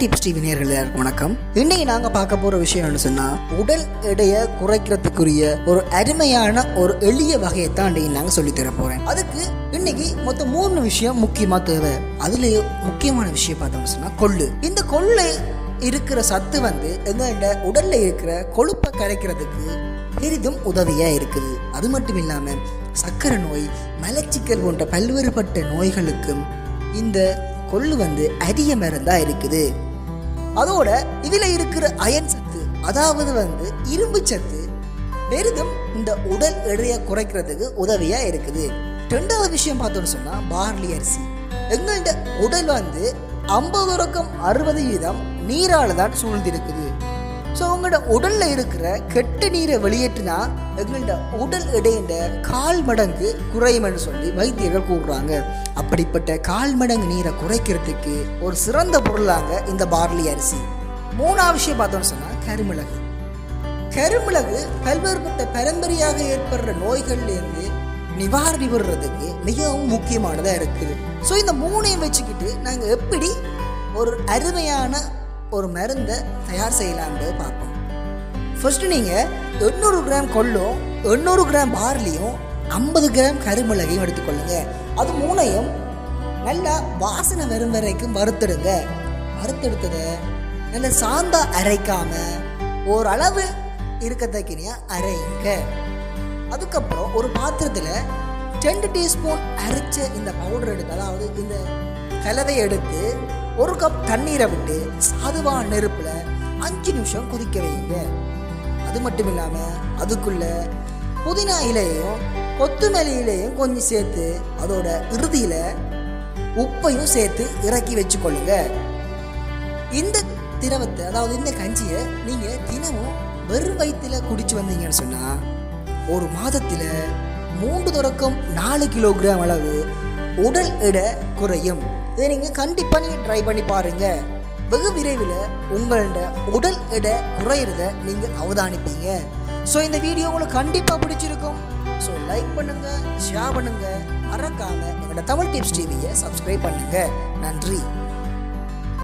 Tips TV நேர்கள் வணக்கம். இன்னைக்கு நாங்க பார்க்க போற விஷயம் என்ன சொன்னா உடல் எடையை குறைக்கிறதுக்குரிய ஒரு அருமையான ஒரு எளிய வகையை தான் இன்னைக்கு நாங்க சொல்லி தர போறேன். அதுக்கு இன்னைக்கு மொத்தம் மூணு விஷயம் முக்கியமா தேவை. அதுல முக்கியமான விஷயம் பார்த்தோம்னு சொன்னா கொள்ளு. இந்த கொள்ளு இருக்கிற சத்து வந்து எங்களோட உடல்ல இருக்கிற கொழுப்பை கரைக்கிறதுக்கு பெரிதும் உதவியா இருக்குது. அது மட்டும் இல்லாம சக்கரை நோய் மலச்சிக்கல் போன்ற பல்வேறுபட்ட நோய்களுக்கும் இந்த கொள்ளு வந்து அரிய மருந்தா இருக்குது. அதோட இதுல இருக்கிற அயன் சத்து அதாவது வந்து இரும்பு சத்து பெரிதும் இந்த உடல் எடையை குறைக்கிறதுக்கு உதவியா இருக்குது. ரெண்டாவது விஷயம் பார்த்தோம்னு சொன்னா பார்லி அரிசி. எங்கள்ட உடல் வந்து ஐம்பது ரொக்கம் அறுபது வீதம் நீரால தான் சூழ்ந்திருக்குது. ஸோ உங்களோட உடலில் இருக்கிற கெட்ட நீரை வெளியேற்றினா எங்களோட உடல் எடையில கால் மடங்கு குறையும்னு சொல்லி வைத்தியர்கள் கூறுறாங்க. அப்படிப்பட்ட கால் மடங்கு நீரை குறைக்கிறதுக்கு ஒரு சிறந்த பொருளாங்க இந்த பார்லி அரிசி. மூணாவது விஷயம் பார்த்தோம்னு சொன்னால் கருமிளகு. கருமிளகு பல்வேறுபட்ட பரம்பரையாக ஏற்படுற நோய்கள்லேருந்து நிவாரணி பெறுறதுக்கு மிகவும் முக்கியமானதாக இருக்குது. ஸோ இந்த மூணையும் வச்சுக்கிட்டு நாங்கள் எப்படி ஒரு அருமையான ஒரு மருந்தை தயார் செய்யலாம்னு பார்ப்போம். ஃபர்ஸ்ட் நீங்கள் எண்ணூறு கிராம் கொள்ளும் எண்ணூறு கிராம் பார்லியும் ஐம்பது கிராம் கருமிளகையும் எடுத்துக்கொள்ளுங்க. அது மூணையும் நல்லா வாசனை வரும் வரைக்கும் வறுத்துடுங்க. வறுத்தெடுத்ததை நல்லா சாந்தா அரைக்காம ஓரளவு இருக்கத்தக்கினியா அரைங்க. அதுக்கப்புறம் ஒரு பாத்திரத்தில் ரெண்டு டீஸ்பூன் அரைச்ச இந்த பவுடர் எடுத்து அதாவது இந்த கலவையை எடுத்து ஒரு கப் தண்ணீரை விட்டு சாதுவான நெருப்பில் அஞ்சு நிமிஷம் கொதிக்க வைங்க அது மட்டும் இல்லாமல் அதுக்குள்ள புதினா இலையையும் கொத்துமல்லி இலையும் கொஞ்சம் சேர்த்து அதோட இறுதியில் உப்பையும் சேர்த்து இறக்கி வச்சுக்கொள்ளுங்க. இந்த திரவத்தை அதாவது இந்த கஞ்சியை நீங்கள் தினமும் வெறும் வயிற்றுல குடிச்சு வந்தீங்கன்னு சொன்னால் ஒரு மாதத்தில் மூன்று தொடக்கம் நாலு கிலோகிராம் அளவு உடல் எடை குறையும். இதை நீங்கள் கண்டிப்பாக நீங்கள் ட்ரை பண்ணி பாருங்க. வெகு விரைவில் உங்களோட உடல் எடை குறையிறத நீங்கள் அவதானிப்பீங்க. ஸோ இந்த வீடியோ உங்களுக்கு கண்டிப்பாக பிடிச்சிருக்கும். ஸோ லைக் பண்ணுங்க ஷேர் பண்ணுங்க. மறக்காம எங்களோட தமிழ் டிப்ஸ் டிவியை சப்ஸ்கிரைப் பண்ணுங்க. நன்றி.